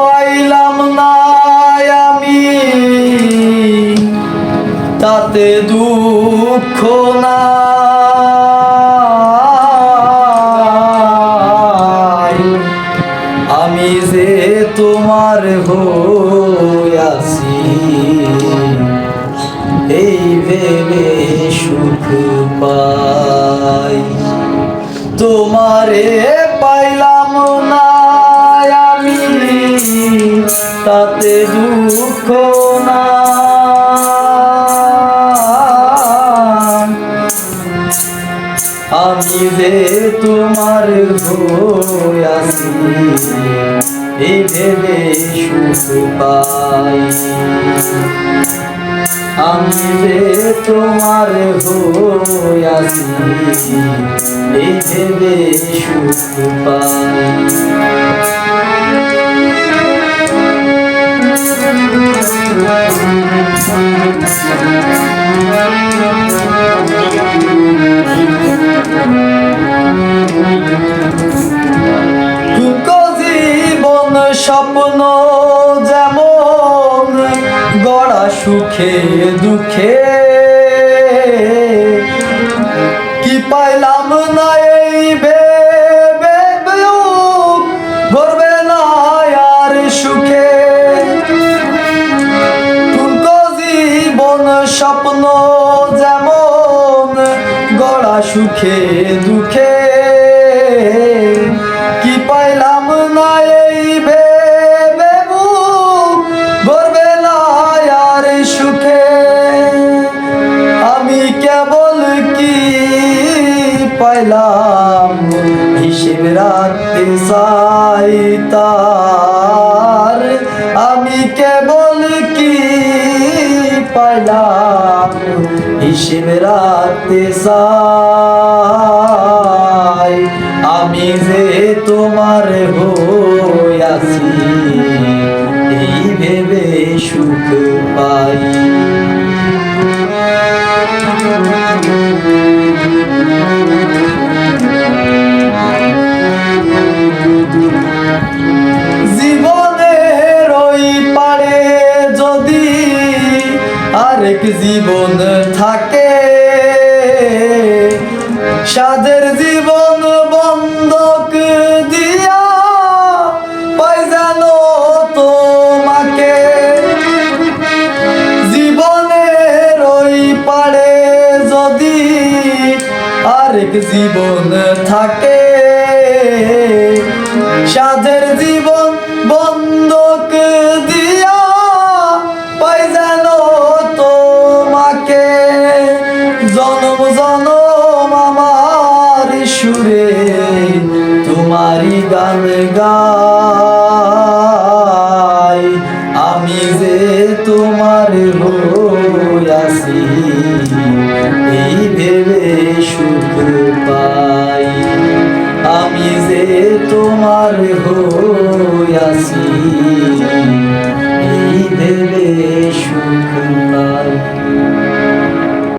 পাইলাম না আমি। তাতে দুঃখ নাই। আমি যে তোমার হইয়াছি এই ভেবে সুখ পাই। তোমারে তাতে দুঃখ না আমি যে তোমার হইয়াছি এই ভেবে সুখ পাই। আমি যে তোমার হইয়াছি এই ভেবে সুখ পাই। স্বপ্ন যেমন গড়া সুখে দুঃখে স্বপ্ন যেমন গড়া সুখে দুঃখে, কি পাইলাম না এই ভেবে না আর সুখে? আমি কেবল কি পাইলাম হিসেব রাখতে চাই তার আমি কেবল কি পাইলাম? হিসেব রাখতে আমি যে তোমার হইয়াছি এই ভেবে সুখ পাই। জীবন থাকে। সাদের জীবন বন্ধক দিয়া যদি জীবন থাকে সাধের জীবন বন্ধক সুরে তোমারই গান গাই। আমি যে তোমার হইয়াছি এই ভেবে সুখ পাই। আমি যে তোমার হইয়াছি